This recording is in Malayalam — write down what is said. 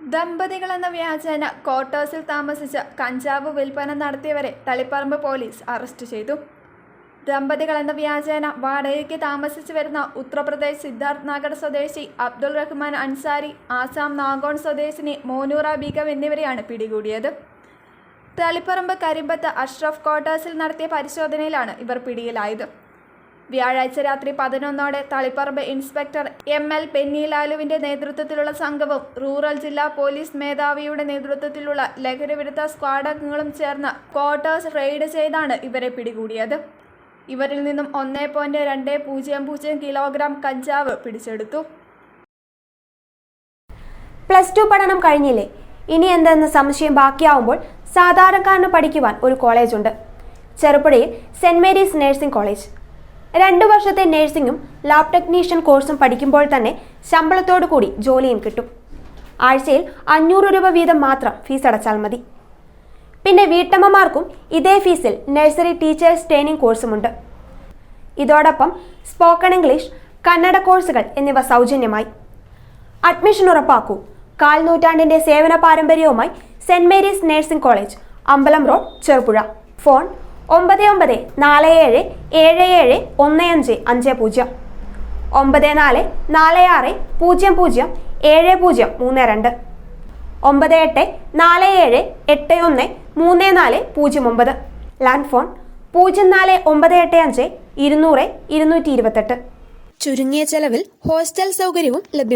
ദമ്പതികൾ എന്ന വ്യാജേന ക്വാർട്ടേഴ്സിൽ താമസിച്ച് കഞ്ചാവ് വിൽപ്പന നടത്തിയവരെ തളിപ്പറമ്പ് പോലീസ് അറസ്റ്റ് ചെയ്തു. ദമ്പതികൾ എന്ന വ്യാജേന വാടകയ്ക്ക് താമസിച്ചു വരുന്ന ഉത്തർപ്രദേശ് സിദ്ധാർത്ഥ് നഗർ സ്വദേശി അബ്ദുൾ റഹ്മാൻ അൻസാരി ആസാം നാഗോൺ സ്വദേശിനി മോനൂറ ബീഗം എന്നിവരെയാണ് പിടികൂടിയത്. തളിപ്പറമ്പ് കരിമ്പത്ത് അഷ്റഫ് ക്വാർട്ടേഴ്സിൽ നടത്തിയ പരിശോധനയിലാണ് ഇവർ പിടിയിലായത്. വ്യാഴാഴ്ച രാത്രി പതിനൊന്നോടെ തളിപ്പറമ്പ് ഇൻസ്പെക്ടർ എം എൽ പെന്നിലാലുവിന്റെ നേതൃത്വത്തിലുള്ള സംഘവും റൂറൽ ജില്ലാ പോലീസ് മേധാവിയുടെ നേതൃത്വത്തിലുള്ള ലഹരിവിരുദ്ധ സ്ക്വാഡ് അംഗങ്ങളും ചേർന്ന് ക്വാർട്ടേഴ്സ് റെയ്ഡ് ചെയ്താണ് ഇവരെ പിടികൂടിയത്. ഇവരിൽ നിന്നും ഒന്നേ പോയിന്റ് രണ്ട് പൂജ്യം പൂജ്യം കിലോഗ്രാം കഞ്ചാവ് പിടിച്ചെടുത്തു. പ്ലസ് ടു പഠനം കഴിഞ്ഞില്ലേ? ഇനി എന്തെന്ന് സംശയം ബാക്കിയാവുമ്പോൾ സാധാരണക്കാരന് പഠിക്കുവാൻ ഒരു കോളേജുണ്ട്. ചെറുപ്പുഴയിൽ സെന്റ് മേരീസ് നഴ്സിംഗ് കോളേജ്. രണ്ടു വർഷത്തെ നഴ്സിംഗും ലാബ് ടെക്നീഷ്യൻ കോഴ്സും പഠിക്കുമ്പോൾ തന്നെ ശമ്പളത്തോടു കൂടി ജോലിയും കിട്ടും. ആഴ്ചയിൽ അഞ്ഞൂറ് രൂപ വീതം മാത്രം ഫീസ് അടച്ചാൽ മതി. പിന്നെ വീട്ടമ്മമാർക്കും ഇതേ ഫീസിൽ നഴ്സറി ടീച്ചേഴ്സ് ട്രെയിനിങ് കോഴ്സുമുണ്ട്. ഇതോടൊപ്പം സ്പോക്കൺ ഇംഗ്ലീഷ് കന്നഡ കോഴ്സുകൾ എന്നിവ സൗജന്യമായി. അഡ്മിഷൻ ഉറപ്പാക്കൂ. കാൽ നൂറ്റാണ്ടിന്റെ സേവന പാരമ്പര്യവുമായി സെന്റ് മേരീസ് നഴ്സിംഗ് കോളേജ് അമ്പലം റോഡ് ചെറുപുഴ. ഫോൺ ഒമ്പത് ഒമ്പത് നാല് ഏഴ് ഏഴ് ഏഴ് ഒന്ന് അഞ്ച് അഞ്ച് പൂജ്യം. ഒമ്പത് നാല് നാല് ആറ് പൂജ്യം പൂജ്യം ഏഴ് പൂജ്യം മൂന്ന് രണ്ട്. ഒമ്പത് എട്ട് നാല് ഏഴ് എട്ട് ഒന്ന് മൂന്ന് നാല് പൂജ്യം ഒമ്പത്. ലാൻഡ് ഫോൺ പൂജ്യം നാല് ഒമ്പത് എട്ട് അഞ്ച് ഇരുന്നൂറ് ഇരുന്നൂറ്റി ഇരുപത്തെട്ട്. ചുരുങ്ങിയ ചെലവിൽ ഹോസ്റ്റൽ സൗകര്യവും ലഭ്യം